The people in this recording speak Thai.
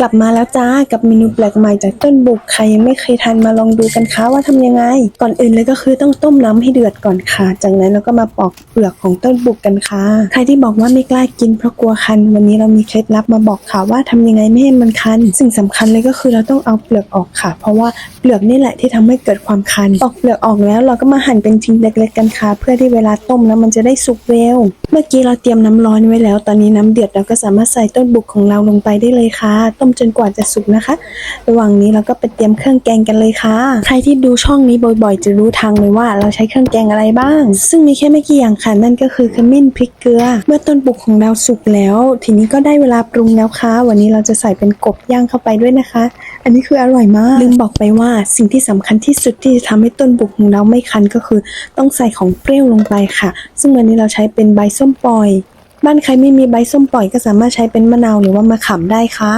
กลับมาแล้วจ้ากับเมนูแปลกใหม่จากต้นบุกใครยังไม่เคยทานมาลองดูกันคะว่าทำยังไง ก่อนอื่นเลยก็คือต้องต้มน้ำให้เดือดก่อนค่ะ จากนั้นเราก็มาปอกเปลือกของต้นบุกกันค่ะ ใครที่บอกว่าไม่กล้ากินเพราะกลัวคัน วันนี้เรามีเคล็ดลับมาบอกค่ะว่าทำยังไงไม่ให้มันคัน สิ่งสำคัญเลยก็คือเราต้องเอาเปลือกออกค่ะ เพราะว่าเปลือกนี่แหละที่ทำให้เกิดความคันปอกเปลือกออกแล้ว เราก็มาหั่นเป็นชิ้นเล็ก ๆ กันค่ะ เพื่อที่เวลาต้มแล้วมันจะได้สุกเร็ว เมื่อกี้เราเตรียมน้ำร้อนไว้แล้ว ตอนนี้น้ำเดือดเราก็สามารถใส่ต้นบุกของเราลงไปได้เลยค่ะต้มจนกว่าจะสุกนะคะ ระหว่างนี้เราก็ไปเตรียมเครื่องแกงกันเลยค่ะ ใครที่ดูช่องนี้บ่อยๆ จะรู้ทางเลยว่าเราใช้เครื่องแกงอะไรบ้าง ซึ่งมีแค่ไม่กี่อย่างค่ะนั่นก็คือขมิ้นพริกเกลือ เมื่อต้นบุกของเราสุกแล้ว ทีนี้ก็ได้เวลาปรุงแล้วค่ะ วันนี้เราจะใส่เป็นกบย่างเข้าไปด้วยนะคะ อันนี้คืออร่อยมากลืมบอกไปว่าสิ่งที่สำคัญที่สุดที่จะทำให้ต้นบุกของเราไม่คันก็คือ ต้องใส่ของเปรี้ยวลงไปค่ะ ซึ่งวันนี้เราใช้เป็นใบส้มปล่อย บ้านใครไม่มีใบส้มปล่อยก็สามารถใช้เป็นมะนาวหรือว่ามะขามได้ค่ะ